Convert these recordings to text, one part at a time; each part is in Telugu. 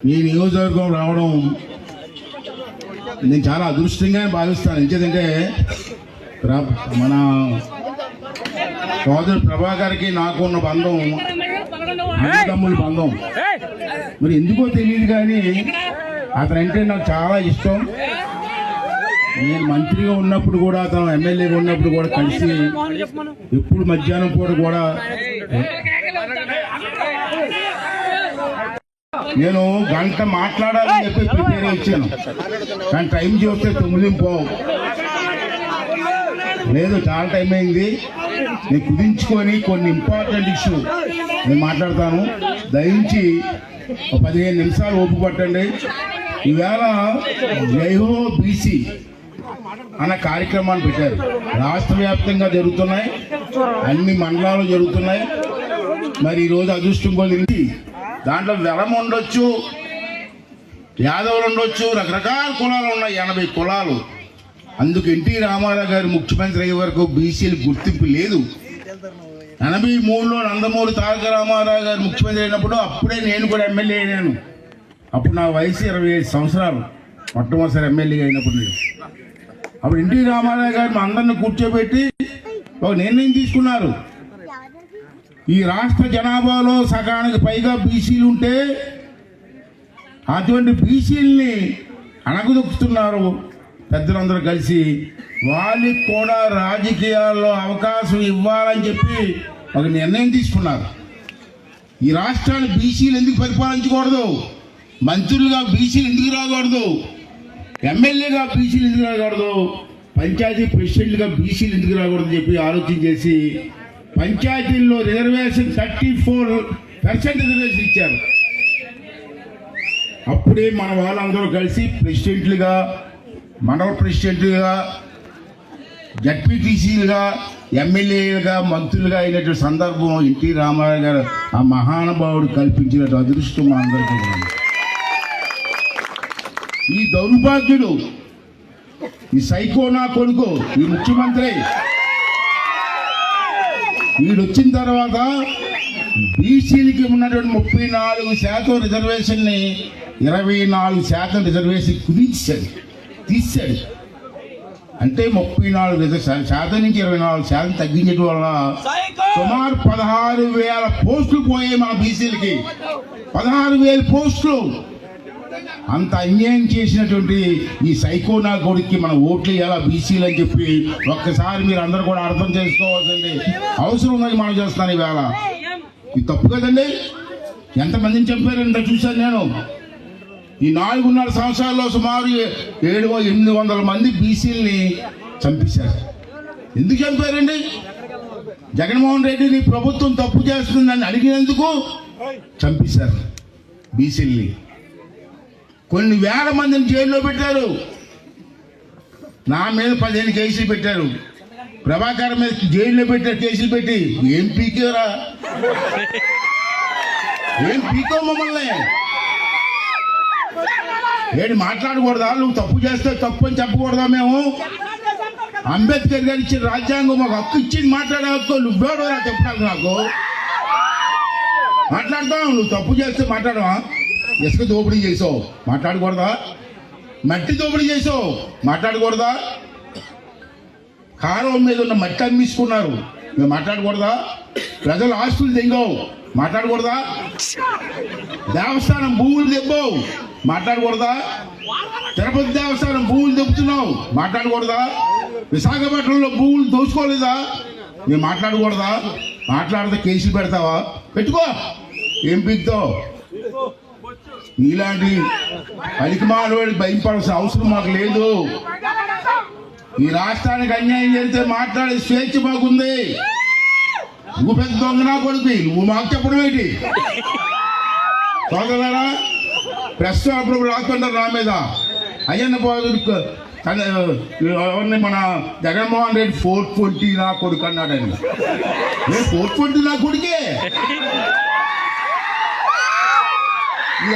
ఈ నియోజకవర్గం రావడం నేను చాలా అదృష్టంగా భావిస్తాను. ఎందుకంటే ప్ర- మన సోదరు ప్రభాకర్కి నాకు ఉన్న బంధం అన్నదమ్ముల బంధం. మరి ఎందుకో తెలియదు కానీ అతనంటే నాకు చాలా ఇష్టం. నేను మంత్రిగా ఉన్నప్పుడు కూడా అతను ఎమ్మెల్యేగా ఉన్నప్పుడు కూడా కలిసి ఎప్పుడు మధ్యాహ్నం పూట కూడా నేను గంట మాట్లాడాలని చెప్పి ప్రిపేర్ వచ్చాను కానీ టైం చూస్తే తొమ్మిది పోవు. లేదు చాలా టైం అయింది. నేను కుదించుకొని కొన్ని ఇంపార్టెంట్ ఇష్యూ నేను మాట్లాడతాను. దయించి ఒక పదిహేను నిమిషాలు ఓపు పట్టండి. ఈవేళ జైహో బీసీ అన్న కార్యక్రమాన్ని పెట్టారు. రాష్ట్ర వ్యాప్తంగా జరుగుతున్నాయి. అన్ని మండలాలు జరుగుతున్నాయి. మరి ఈరోజు అదృష్టం కొలింది దాంట్లో వెలం ఉండొచ్చు యాదవులు ఉండొచ్చు రకరకాల కులాలు ఉన్నాయి ఎనభై కులాలు. అందుకు ఎన్టీ రామారావు గారు ముఖ్యమంత్రి అయ్యే వరకు బీసీలు గుర్తింపు లేదు. ఎనభై మూడులో నందమూరి తారక రామారావు గారు ముఖ్యమంత్రి అయినప్పుడు అప్పుడే నేను కూడా ఎమ్మెల్యే అయినాను. అప్పుడు నా వయసు ఇరవై ఐదు సంవత్సరాలు మొట్టమొదటిసారి ఎమ్మెల్యే అయినప్పుడు నేను. అప్పుడు ఎన్టీ రామారావు గారు మా అందరిని కూర్చోబెట్టి ఒక నిర్ణయం తీసుకున్నారు. ఈ రాష్ట్ర జనాభాలో సగానికి పైగా బీసీలు ఉంటే అటువంటి బీసీల్ని అణగదొక్కుతున్నారు పెద్దలందరూ కలిసి. వాళ్ళకి కూడా రాజకీయాల్లో అవకాశం ఇవ్వాలని చెప్పి ఒక నిర్ణయం తీసుకున్నారు. ఈ రాష్ట్రాన్ని బీసీలు ఎందుకు పరిపాలించకూడదు? మంత్రులుగా బీసీలు ఎందుకు రాకూడదు? ఎమ్మెల్యేగా బీసీలు ఎందుకు రాకూడదు? పంచాయతీ ప్రెసిడెంట్గా బీసీలు ఎందుకు రాకూడదు చెప్పి ఆలోచన చేసి పంచాయతీల్లో reservation thirty four percent reservation ఇచ్చారు. అప్పుడే మన వాళ్ళందరూ కలిసి ప్రెసిడెంట్లుగా మండల ప్రెసిడెంట్లుగా జడ్పీటీసీలుగా ఎమ్మెల్యేలుగా మంత్రులుగా అయినటువంటి సందర్భం ఎన్టీ రామారావు గారు ఆ మహానుభావుడు కల్పించిన అదృష్టం మా అందరికీ ఈ దౌర్భాగ్యుడు ఈ సైకో నా కొడుకు ఈ ముఖ్యమంత్రి వీడు వచ్చిన తర్వాత బీసీలకి ఉన్నటువంటి ముప్పై నాలుగు శాతం రిజర్వేషన్ని ఇరవై నాలుగు శాతం రిజర్వేషన్ కుదించాడు. తీశాడు. అంటే ముప్పై నాలుగు శాతం నుంచి ఇరవై నాలుగు శాతం తగ్గించడం వల్ల సుమారు పదహారు వేల పోస్టులు పోయాయి మా బీసీలకి. పదహారు వేల పోస్టులు. అంత అన్యాయం చేసినటువంటి ఈ సైకోనా కొడుక్కి మన ఓట్లు ఎలా బీసీలు అని చెప్పి ఒక్కసారి మీరు అందరూ కూడా అర్థం చేసుకోవాల్సింది. అవసరం ఉన్నది మనం చేస్తాను ఈవేళ ఇది తప్పు కదండి? ఎంతమందిని చంపారంటే చూశాను నేను. ఈ నాలుగున్నర సంవత్సరాల్లో సుమారు ఏడు ఎనిమిది వందల మంది బీసీలని చంపేశారు. ఎందుకు చంపారండి? జగన్మోహన్ రెడ్డి నీ ప్రభుత్వం తప్పు చేస్తుందని అడిగినందుకు చంపేశారు బీసీల్ని. కొన్ని వేల మందిని జైల్లో పెట్టారు. నా మీద పదిహేను కేసులు పెట్టారు. ప్రభాకర్ మీద జైల్లో పెట్టారు కేసులు పెట్టి ఏం పీకేరా? ఏం పీకో మమ్మల్ని? ఏడు మాట్లాడకూడదా? నువ్వు తప్పు చేస్తే తప్పు అని చెప్పకూడదా మేము? అంబేద్కర్ గారు ఇచ్చిన రాజ్యాంగం మాకు హక్కు ఇచ్చింది మాట్లాడే హక్కు నువ్వేడో చెప్పాలి నాకు? మాట్లాడతావు నువ్వు తప్పు చేస్తే మాట్లాడవా ఇసుక దోపిడీ చేసావు. మాట్లాడకూడదా? మట్టి దోపిడీ చేసావు. మాట్లాడకూడదా? కారం మీద ఉన్న మట్టి అమ్మించుకున్నారు. మేము మాట్లాడకూడదా? ప్రజల ఆస్తులు తెంగావు. మాట్లాడకూడదా? దేవస్థానం భూములు దెబ్బావు మాట్లాడకూడదా? తిరుపతి దేవస్థానం భూములు తెప్పుతున్నావు మాట్లాడకూడదా? విశాఖపట్నంలో భూములు దోచుకోలేదా? మేము మాట్లాడకూడదా? మాట్లాడితే కేసులు పెడతావా? పెట్టుకో. ఏం నీలాంటి ఇలాంటి పలికిమాలోడి భయపడాల్సిన అవసరం మాకు లేదు. ఈ రాష్ట్రానికి అన్యాయం చేస్తే మాట్లాడే స్వేచ్ఛ మాకుంది. నువ్వు పెద్ద దొంగ నా కొడుకు నువ్వు మాకు చెప్పడం ఏంటి? సోదరులారా ప్రెస్ అప్పుడు రాస్తుంటారు నా మీద అయ్యన్న బాబు ఎవరిని మన జగన్మోహన్ రెడ్డి ఫోర్ ట్వంటీ నా కొడుకు అన్నాడని నేను ఫోర్ ట్వంటీ నా కొడుకే?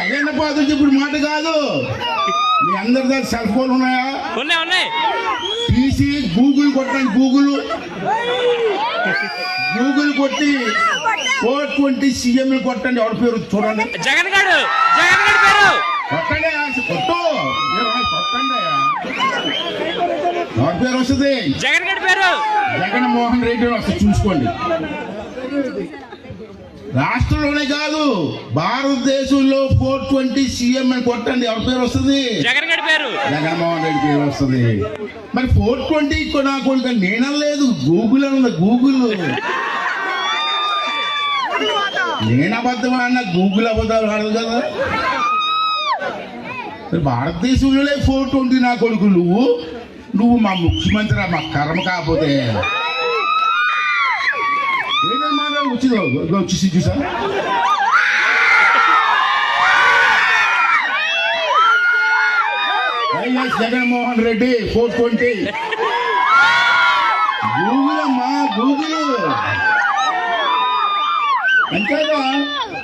అదేన పాత్ర ఇప్పుడు మాట కాదు. మీ అందరి దగ్గర సెల్ ఫోన్ ఉన్నాయా? ఉన్నాయి ఉన్నాయి. తీసి గూగుల్ కొట్టండి గూగుల్. గూగుల్ కొట్టి ఫోర్ ట్వంటీ సీఎం కొట్టండి ఎవరి పేరు చూడండి. జగన్ గారు జగన్ గారి పేరు. కొట్టండి కొట్టు. కొట్టండి ఎవరి పేరు వస్తుంది? జగన్ గారి పేరు. జగన్మోహన్ రెడ్డి వస్తుంది చూసుకోండి. రాష్ట్రంలోనే కాదు భారతదేశంలో ఫోర్ ట్వంటీ సీఎం అని కొట్టండి ఎవరి పేరు వస్తుంది? జగన్ పేరు. జగన్మోహన్ రెడ్డి పేరు వస్తుంది. మరి ఫోర్ ట్వంటీ నా కొడుకు నేనలేదు గూగుల్ అని ఉంది గూగుల్. నేను అబద్ధం అన్న గూగుల్ అబద్ధాలు ఆడదు కదా? భారతదేశంలోనే ఫోర్ ట్వంటీ నా కొడుకు నువ్వు. నువ్వు మా ముఖ్యమంత్రి మా కర్మ కాకపోతే ఏదైనా వచ్చిందో వచ్చేసి చూసా YS Jaganmohan Reddy four twenty Google అమ్మా గూగుల్ అంతేగా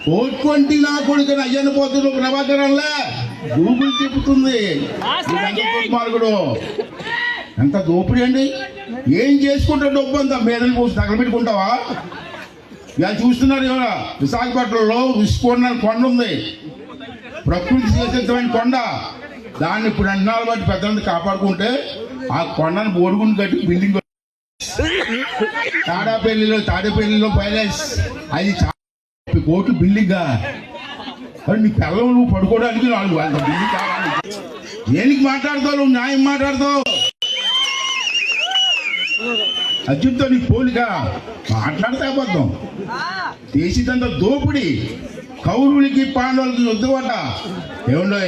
ఫోర్ ట్వంటీ నా కొడుకు అయ్యన్న పోతున్న ప్రభాకరంలా గూగుల్ చెబుతుంది దుర్మార్గుడు ఎంత దోపిడీ అండి ఏం చేసుకుంటా డబ్బు అంతా మేడలు పోసి తగలబెట్టుకుంటావా ఇలా చూస్తున్నారు ఇవాళ విశాఖపట్నంలో విస్ఫోటన కొండ ఉంది. ప్రకృతి చేసేటువంటి కొండ. దాన్ని ఇప్పుడు అన్నాలు బట్టి పెద్దలంతా కాపాడుకుంటే ఆ కొండను బోడుకుని కట్టి బిల్డింగ్ తాడాపల్లిలో తాడేపల్లిలో ప్యాలెస్ అది చాలా కోట్లు బిల్డింగ్ మరి నీ పిల్లలు నువ్వు పడుకోవడానికి నాలుగు వంద బిల్డింగ్ కావాలి. దేనికి మాట్లాడతావు? నువ్వు న్యాయం మాట్లాడతావు. అర్జున్తో నీ పోలిక మాట్లాడితే అబద్ధం. చేసిదంత దోపిడి కౌరులకి పాండవులకి యుద్ధమట ఏముండో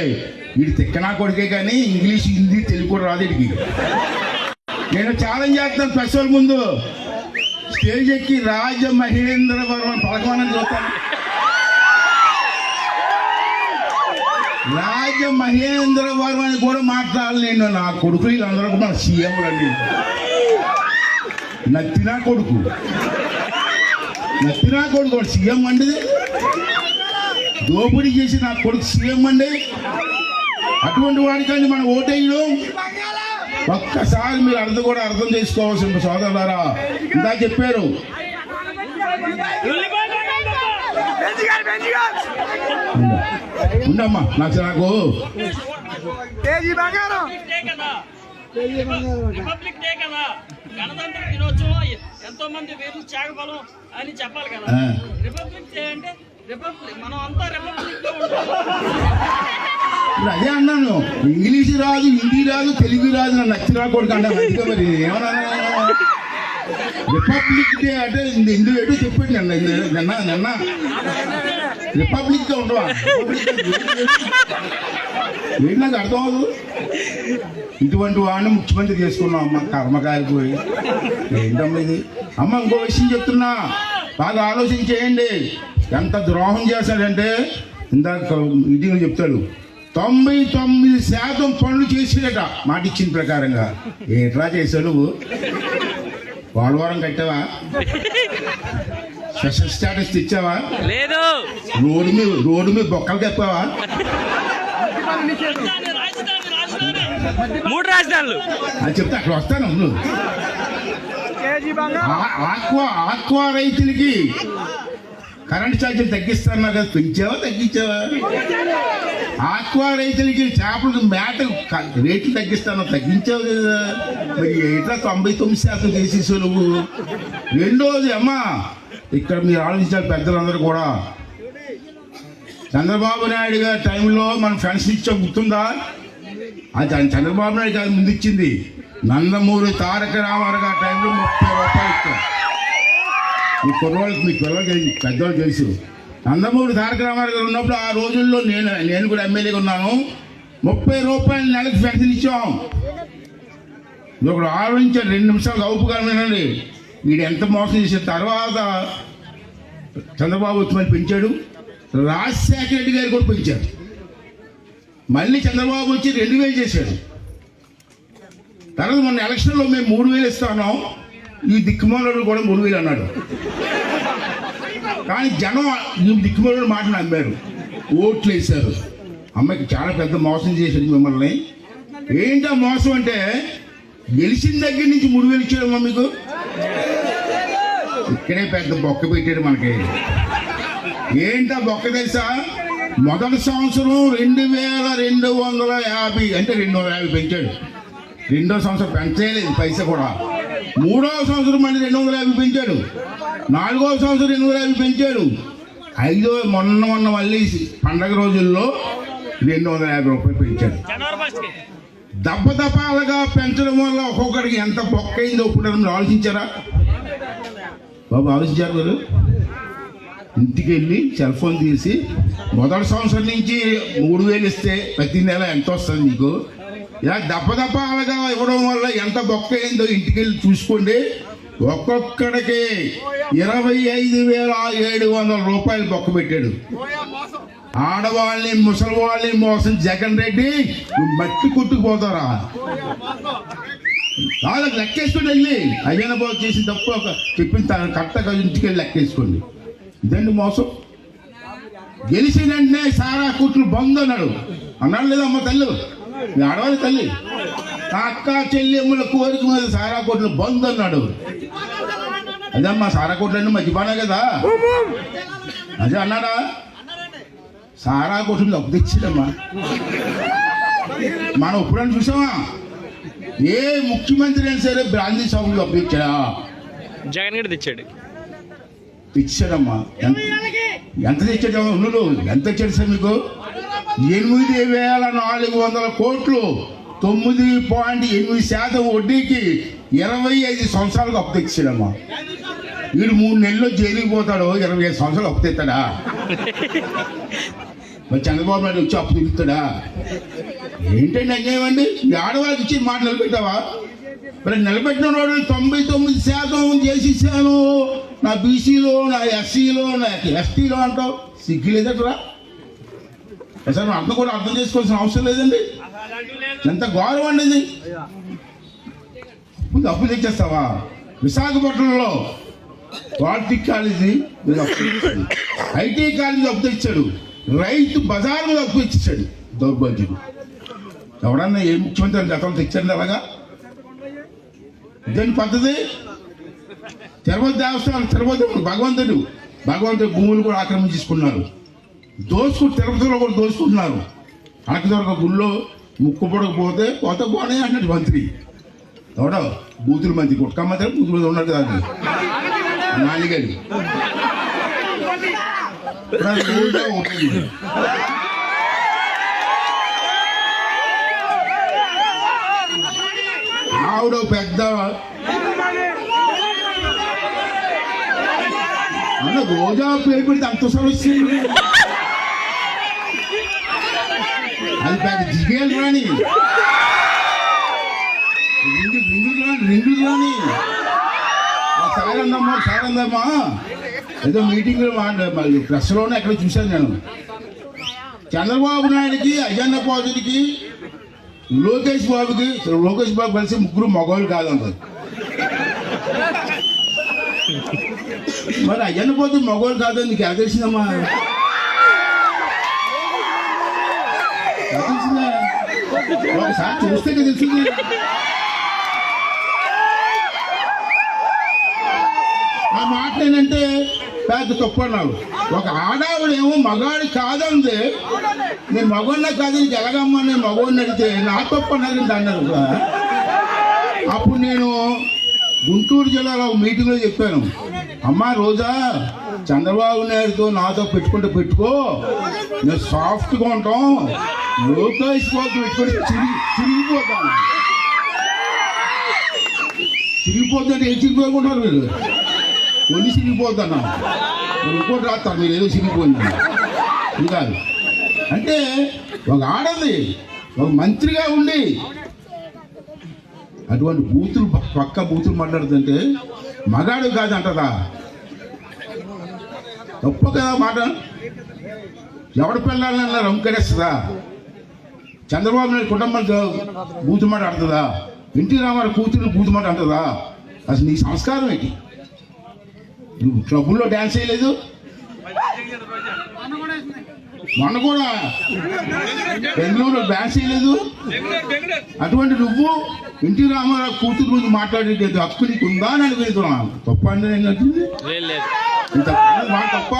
వీడి తిక్కనా కొడుకే కానీ ఇంగ్లీష్ హిందీ తెలుగు కూడా రాదు వీడికి. నేను ఛాలెంజ్ చేస్తాను ఫెస్టివల్ ముందు. స్టేజ్ ఎక్కి రాజ మహేంద్రవరం పలకమని చూస్తాను. రాజ మహేంద్రవరం అని కూడా మాట్లాడాలి నేను. నా కొడుకు వీళ్ళందరూ కూడా మన సీఎంలు అండి నత్తినా కొడుకు. నత్తినా కొడుకు వాడు సీఎం అండి. దోపిడీ చేసి నా కొడుకు సీఎం అండి. అటువంటి వాడికండి మనం ఓటేయడం. ఒక్కసారి మీరు అర్థం కూడా అర్థం చేసుకోవాల్సిన సోదరులారా ఇందా చెప్పారు. ఉండమ్మా నాకు నాకు. కేజీ బంగారం. రిపబ్లిక్ డే కదా. గణతంత్ర దినోత్సవం ఎంతో మంది వీరులు త్యాగఫలం అని చెప్పాలి కదా. రిపబ్లిక్ డే అంటే రిపబ్లిక్ మనం అంతా రిపబ్లిక్లో అదే అన్నాను. ఇంగ్లీష్ రాదు హిందీ రాదు తెలుగు రాదు నన్ను నచ్చిన కొడుకు అంటే మరి ఏమన్నా రిపబ్లిక్ డే అంటే ఇందు- ఏటో చెప్పండి నిన్న నిన్న నిన్న రిపబ్లిక్గా ఉండవా? ఏంటి నాకు అర్థం అవ్వదు ఇటువంటి వాడిని ముఖ్యమంత్రి చేసుకున్నాం అమ్మ కర్మకాయలు పోయి. ఏంటమ్మా ఇది? అమ్మ ఇంకో విషయం చెప్తున్నా. బాగా ఆలోచన చేయండి. ఎంత ద్రోహం చేశాడంటే ఇందాక ఇది చెప్తాడు తొంభై తొమ్మిది శాతం పనులు చేసాడట మాట ఇచ్చిన ప్రకారంగా. ఏట్లా చేసావు నువ్వు? పోలవరం కట్టావా? స్పెషల్ స్టాటస్ తెచ్చావా? లేదు. రోడ్డు మీద రోడ్డు మీద బొక్కలు తెప్పావా? మూడు రాజధానులు. అని చెప్తే అక్కడ వస్తాను ఆక్వా ఆక్వా రైతులకి కరెంట్ ఛార్జీలు తగ్గిస్తాను కదా పెంచావా తగ్గించావా? ఆక్వా రైతులకి చేపలకు మేట రేట్లు తగ్గిస్తాను. తగ్గించావు కదా. మరి ఎట్లా తొంభై తొమ్మిది శాతం చేసేసావు నువ్వు? రెండోది అమ్మా ఇక్కడ మీరు ఆలోచించాలి పెద్దలందరూ కూడా. చంద్రబాబు నాయుడు గారి టైంలో మనం ఫ్రెండ్స్ ఇచ్చాం గుర్తుందా? అది చంద్రబాబు నాయుడు గారు ముందు ఇచ్చింది నందమూరి తారక రామారావు గారి టైంలో ముప్పై రూపాయలు ఇచ్చాం మీ కుర్రోళ్ళకి మీ పిల్లలకి తెలుసు, పెద్దవాళ్ళు తెలుసు. నందమూరి తారక రామారావు గారు ఉన్నప్పుడు ఆ రోజుల్లో నేను నేను కూడా ఎమ్మెల్యేగా ఉన్నాను. ముప్పై రూపాయలు నెలకు పెన్షన్ ఇచ్చాం. ఒకడు ఆలోచించాడు రెండు నిమిషాలు అవుపుగా వినండి వీడు ఎంత మోసం చేసిన తర్వాత చంద్రబాబు వచ్చి మళ్ళీ పెంచాడు. రాజశేఖర రెడ్డి గారు కూడా పెంచారు మళ్ళీ చంద్రబాబు వచ్చి రెండు వేలు చేశాడు. తర్వాత మొన్న ఎలక్షన్లో మేము మూడు వేలు ఇస్తాను ఈ దిక్కుమాలుడు కూడా మూడు వేలు అన్నాడు. కానీ జనం ఈ దిక్కుమాలుడు మాట నమ్మారు. ఓట్లు వేశారు. అమ్మాయికి చాలా పెద్ద మోసం చేశాడు మిమ్మల్ని. ఏంటో మోసం అంటే గెలిచిన దగ్గర నుంచి మూడు వేలు ఇచ్చాడమ్మా మీకు? ఇక్కడే పెద్ద బొక్క పెట్టాడు మనకి. ఏంటా బొక్క తెలుసా మొదటి సంవత్సరం రెండు వేల రెండు వందల యాభై అంటే రెండు వందల యాభై పెంచాడు. రెండో సంవత్సరం పెంచేయలేదు పైసా కూడా. మూడవ సంవత్సరం మళ్ళీ రెండు వందల యాభై పెంచాడు. నాలుగవ సంవత్సరం రెండు వందల యాభై పెంచాడు. ఐదో మొన్న మొన్న మళ్ళీ పండగ రోజుల్లో రెండు వందల యాభై రూపాయలు పెంచాడు. దెబ్బ దపాలుగా పెంచడం వల్ల ఒక్కొక్కడికి ఎంత బొక్కైందో ఇప్పుడు మీరు ఆలోచించారా? బాబు ఆలోచించారు మీరు? ఇంటికి వెళ్ళి సెల్ ఫోన్ తీసి మొదటి సంవత్సరం నుంచి మూడు వేలు ఇస్తే ప్రతి నెల ఎంత వస్తుంది మీకు ఇలా దప్పదప్పాలుగా ఇవ్వడం వల్ల ఎంత బొక్క అయిందో ఇంటికి వెళ్ళి చూసుకోండి. ఒక్కొక్కడికి ఇరవై ఐదు వేల ఏడు వందల రూపాయలు బొక్క పెట్టాడు. ఆడవాళ్ళని ముసలి వాళ్ళని మోసం జగన్ రెడ్డి మట్టి కొట్టుకుపోతారా? వాళ్ళకి లెక్కేసుకోండి వెళ్ళి. అయ్యన బాబు చేసి తప్పు ఒక చెప్పిన తన కరెక్ట్గా ఇంటికి వెళ్ళి లెక్కేసుకోండి. ఇదండి మోసం? గెలిచిన వెంటనే సారా కుట్లు బంద్ అన్నాడు. అన్నాడు లేదా అమ్మ తల్లి? మీ ఆడవాళ్ళ తల్లి? అక్క చెల్లెమ్మల కోరిక మీద సారా కోట్లు బంద్ అన్నాడు. అదమ్మా సారా కోట్లు అంటే మర్చిపోనా కదా? అదే అన్నాడా? సారా కోట్లు అప్పు తెచ్చిందమ్మా మనం ఎప్పుడైనా చూసామా? ఏ ముఖ్యమంత్రి అయినా సరే బ్రాందీ షాపులు అప్పు తెచ్చాడా జగన్ గడి తెచ్చాడు. తెచ్చాడమ్మా ఎంత ఎంత తెచ్చాడు నువ్వు ఎంత తెచ్చాడు సార్ మీకు? ఎనిమిది వేల నాలుగు వందల కోట్లు. తొమ్మిది పాయింట్ ఎనిమిది శాతం వడ్డీకి ఇరవై ఐదు సంవత్సరాలకు అప్పు తెచ్చాడమ్మా వీడు మూడు నెలల్లో జైలుకి పోతాడు ఇరవై ఐదు సంవత్సరాలు అప్పు తెస్తాడా? మరి చంద్రబాబు నాయుడు వచ్చి అప్పు తిరుగుతాడా ఏంటండి అన్యాయం అండి? ఆడవాళ్ళకి ఇచ్చి మాట నిలబెట్టావా మరి నిలబెట్టిన వాడు తొంభై తొమ్మిది శాతం చేసేసాను. నా బీసీలో నా ఎస్సీలో నా ఎస్టీలో అంటావు. సిగ్గులేదట్రా అసలు నువ్వు అర్థం కూడా అర్థం చేసుకోవాల్సిన అవసరం లేదండి. ఎంత గౌరవం అండి ఇది. ముందు అప్పు తెచ్చేస్తావా? విశాఖపట్నంలో పాలిటిక్ కాలేజీ అప్పు ఐటీ కాలేజీ అప్పు తెచ్చాడు. రైతు బజార్ మీద అప్పు ఇచ్చాడు దౌర్భాగ్యుడు. ఎవడన్నా ఏ ముఖ్యమంత్రి గతంలో తెచ్చాడు అలాగా? ఇదేంటి పద్ధతి? తిరుపతి దేవస్థానం తిరుపతి భగవంతుడు భగవంతుడు భూములు కూడా ఆక్రమించుకున్నారు దోచుకు తిరుపతిలో కూడా దోచుకుంటున్నారు కనకదుర్గ గుళ్ళో ముక్కు పొడకపోతే పోతే పోనే అన్నట్టు మంత్రి. ఎవడో? బూతుల మంత్రి. కుట్క మంత్రి బూతుల మంత్రి ఉన్నాడు కదా ఉంటుంది. ఆవిడ పెద్ద అన్న రోజా పేరు పెడితే అంత సమస్య అది పెద్ద జిగేలు రాని రెండు రెండు రాని రెండు రాని ఒకసారి అందమ్మా ఒకసారి అందమ్మా ఏదో మీటింగ్లో ప్రెస్లోనే ఎక్కడ చూశాను నేను. చంద్రబాబు నాయుడికి అజన్న పాజుడికి లోకేష్ బాబుకి లోకేష్ బాబు కలిసి ముగ్గురు మగవాళ్ళు కాదంటారు మరి అయ్యన్న పోతే మగవాళ్ళు కాదని నీకు ఎలా తెలిసిందమ్మా? ఒకసారి చూస్తే తెలిసింది. ఆ మాట ఏంటంటే పెద్ద తప్పు అన్నాడు. ఒక ఆడావిడేమో మగాడి కాదంది. నేను మగవాడినే కాదు నీకు ఎలాగమ్మా నేను మగవాడిని అడిగితే నా తప్పు అన్నారు దాన్ని అన్నారు అప్పుడు నేను గుంటూరు జిల్లాలో ఒక మీటింగ్లో చెప్పాను. అమ్మా రోజా చంద్రబాబు నాయుడుతో నాతో పెట్టుకుంటే పెట్టుకో. నేను సాఫ్ట్గా ఉంటాం. లోకేష్ బాబు పెట్టుకుంటే చిరిగి చిరిగిపోతాను చిరిగిపోతుంటే ఏం చిరిగిపోకుంటారు మీరు? ఒళ్ళు చిరిగిపోతున్నా మరి ఇంకోటి రాస్తారు మీరు ఏదో చిరిగిపోయింది. ఇది కాదు అంటే ఒక ఆడది ఒక మంత్రిగా ఉండి అటువంటి బూతులు పక్క బూతులు మాట్లాడుతుంటే మగాడు కాదు అంటదా తప్పు కదా మాట. ఎవడు పిల్లలన్నా రంకరేస్తుందా? చంద్రబాబు నాయుడు కుటుంబంతో బూతు మాట అంటదా ఎన్టీ రామారావు కూతురు బూతు మాట అంటదా అసలు నీ సంస్కారం ఏంటి? నువ్వు క్లబ్బుల్లో డ్యాన్స్ చేయలేదు? మొన్న కూడా. బెంగళూరులో డ్యాన్స్ చేయలేదు? అటువంటి నువ్వు ఎన్టీ రామారావు కూతురు గురించి మాట్లాడే హక్కు నీకు ఉందా అని అడుగుతున్నాను తప్ప అంటే ఇంత మాట తప్ప?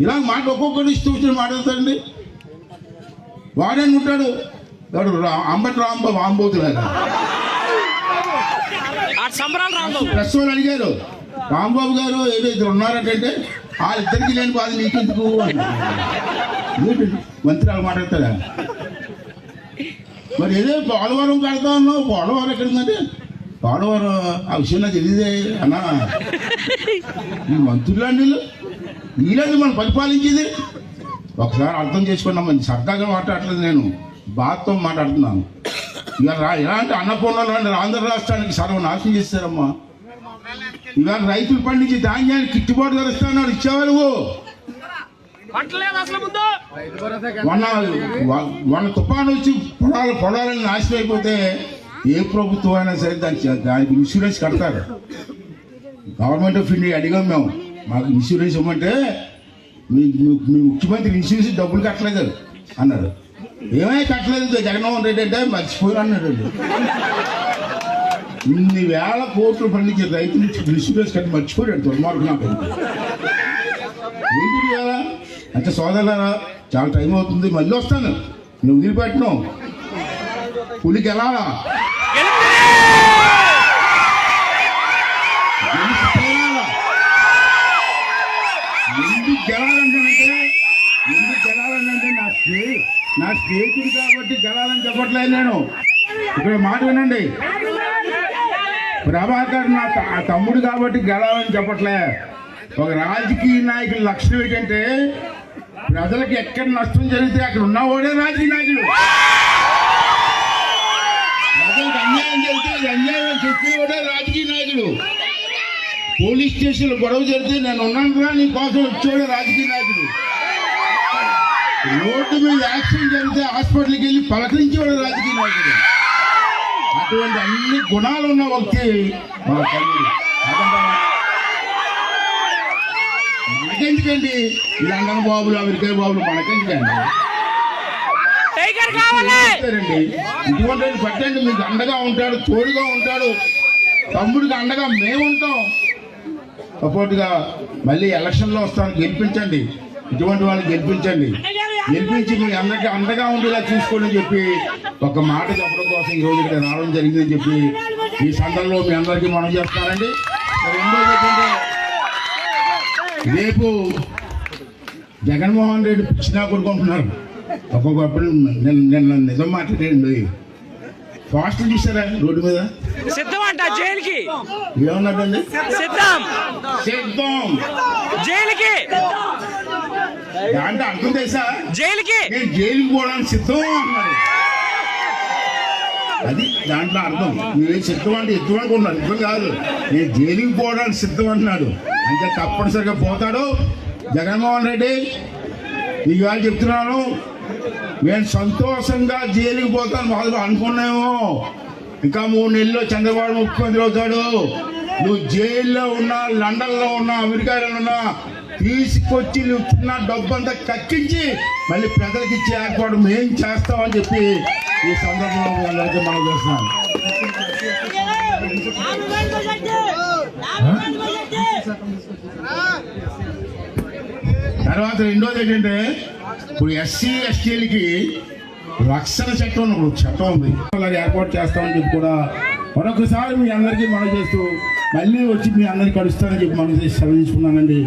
ఇలా మాట ఒక్కొక్కటి ఇష్టం వచ్చిన మాట్లాడతాడండి. వాడని ఉంటాడు. ఎవడు రా- అంబటి రాంబాబు ఆంబోతులాగా సంబరాలు రాంబాబు. అడిగారు. రాంబాబు గారు ఏదో ఇద్దరు ఉన్నారంటే వాళ్ళిద్దరికి లేని బాధ నీకెందుకు? అన్నారు. ఏంటి? మంత్రి మాట్లాడతారా మరి ఏదో పోలవరం కడతా ఉన్నావు పోలవరం ఎక్కడుందంటే? పోలవరం ఆ విషయం నాకు తెలియదే అన్నా. ఈ మంత్రులు అండి వీళ్ళు? మనం పరిపాలించేది? ఒకసారి అర్థం చేసుకున్నాం మంచి సరదాగా మాట్లాడలేదు నేను. బాధతో మాట్లాడుతున్నాను. ఇక రా ఇలాంటి అన్నపూర్ణ ఆంధ్ర రాష్ట్రానికి సర్వనాశనం చేస్తారమ్మా. ఇవాళ రైతులు పండించి ధాన్యాన్ని గిట్టుబాటు ధర ఇస్తాను ఇచ్చేవా నువ్వు? మొన్న మొన్న తుఫాను వచ్చి పొలాలు పొలాలను నాశనం అయిపోతే ఏ ప్రభుత్వం అయినా సరే దానికి దానికి ఇన్సూరెన్స్ కడతారు. గవర్నమెంట్ ఆఫ్ ఇండియా అడిగాం మేము. మాకు ఇన్సూరెన్స్ ఇవ్వమంటే మీ మీ- ముఖ్యమంత్రి ఇన్సూరెన్స్ డబ్బులు కట్టలేదు అన్నారు. ఏమై కట్టలేదు? జగన్మోహన్ రెడ్డి అంటే మర్చిపోయి అన్నాడు. ఇన్ని వేల కోట్లు పండించే రైతులు ఇన్సూరెన్స్ కట్టి మర్చిపోయాడు దుర్మార్గం నాకు. ఏంటి కదా అంటే సోదరులారా చాలా టైం అవుతుంది మళ్ళీ వస్తాను. నువ్వు వదిలిపెట్టను. పులికి ఎలా ఎందుకు గెలాలంటానంటే ఎందుకు గెలాలంటే నా స్నే నా స్నేహితుడు కాబట్టి గెలాలని చెప్పట్లేదు నేను. ఇక్కడ మాట వినండి. ప్రభాకర్ నా తమ్ముడు కాబట్టి గెలవని చెప్పట్లే. ఒక రాజకీయ నాయకుడి లక్ష్యం ఏంటంటే ప్రజలకు ఎక్కడ నష్టం జరిగితే అక్కడ ఉన్నవాడే రాజకీయ నాయకుడు. ప్రజలకు అన్యాయం జరిగితే అన్యాయం చెప్పేవాడే రాజకీయ నాయకుడు. పోలీస్ స్టేషన్లో గొడవ జరిగితే నేను ఉన్నాను రా నీ కోసం వచ్చేవాడే రాజకీయ నాయకుడు. రోడ్డు మీద యాక్సిడెంట్ జరిగితే హాస్పిటల్కి వెళ్ళి పలకరించేవాడు రాజకీయ నాయకుడు. అటువంటి అన్ని గుణాలు ఉన్న వ్యక్తి మన అదంటారా? మనకెందుకండి? ఈ లండన్ బాబులు అమెరికా బాబులు మనకెందుకండి? ఇటువంటి పట్టండి మీకు అండగా ఉంటాడు తోడుగా ఉంటాడు. తమ్ముడికి అండగా మేము ఉంటాం. సపోర్ట్గా మళ్ళీ ఎలక్షన్లో వస్తాను గెలిపించండి. ఇటువంటి వాళ్ళని గెలిపించండి. గెలిపించి మీ అందరికీ అండగా ఉండేలా చూసుకోండి చెప్పి ఒక మాట ఈ రోజు ఇక్కడ రావడం జరిగిందని చెప్పి ఈ సందర్భంలో మీ అందరికీ మనం ఏంటంటే రేపు జగన్మోహన్ రెడ్డి పిచ్చినా కొడుకుంటున్నారు. ఒక్కొక్కప్పుడు నిన్న నిన్న నిజం మాట్లాడండి ఫాస్ట్ చూసారా రోడ్డు మీద? సిద్ధం అంట జైలుకి. ఏమన్నాడండి సిద్ధం. సిద్ధం. జైలుకి. దాంట్లో అర్థం తెలుసా? జైలుకి. నేను జైలుకి పోవడానికి సిద్ధం అన్నాడు అది దాంట్లో అర్థం. నేను సిద్ధం అంటే ఎత్తు అనుకున్నాను ఇద్దరు కాదు. నేను జైలుకి పోవడానికి సిద్ధం అంటున్నాడు అంటే తప్పనిసరిగా పోతాడు. జగన్మోహన్ రెడ్డి నీకు ఇవాళ చెప్తున్నాను. నేను సంతోషంగా జైలుకి పోతాను. మొదలు అనుకున్నాము ఇంకా మూడు నెలల్లో చంద్రబాబు ముఖ్యమంత్రి అవుతాడు. నువ్వు జైల్లో ఉన్నా లండన్లో ఉన్నా అమెరికాలో ఉన్నా తీసుకొచ్చి నువ్వు డబ్బంతా కక్కించి మళ్ళీ ప్రజలకి ఇచ్చే ఏర్పాటు మేం చేస్తామని చెప్పి ఈ సందర్భంలో అందరికీ మనం చేస్తున్నాం తర్వాత రెండోది ఏంటంటే ఇప్పుడు ఎస్సీ ఎస్టీలకి రక్షణ చట్టం అని ఒక చట్టం ఉంది. అలాగే ఏర్పాటు చేస్తామని చెప్పి కూడా మరొకసారి మీ అందరికీ మనం చేస్తూ మళ్ళీ వచ్చి మీ అందరికీ కలుస్తానని చెప్పి మనం చేసి సెలవు తీసుకున్నానండి.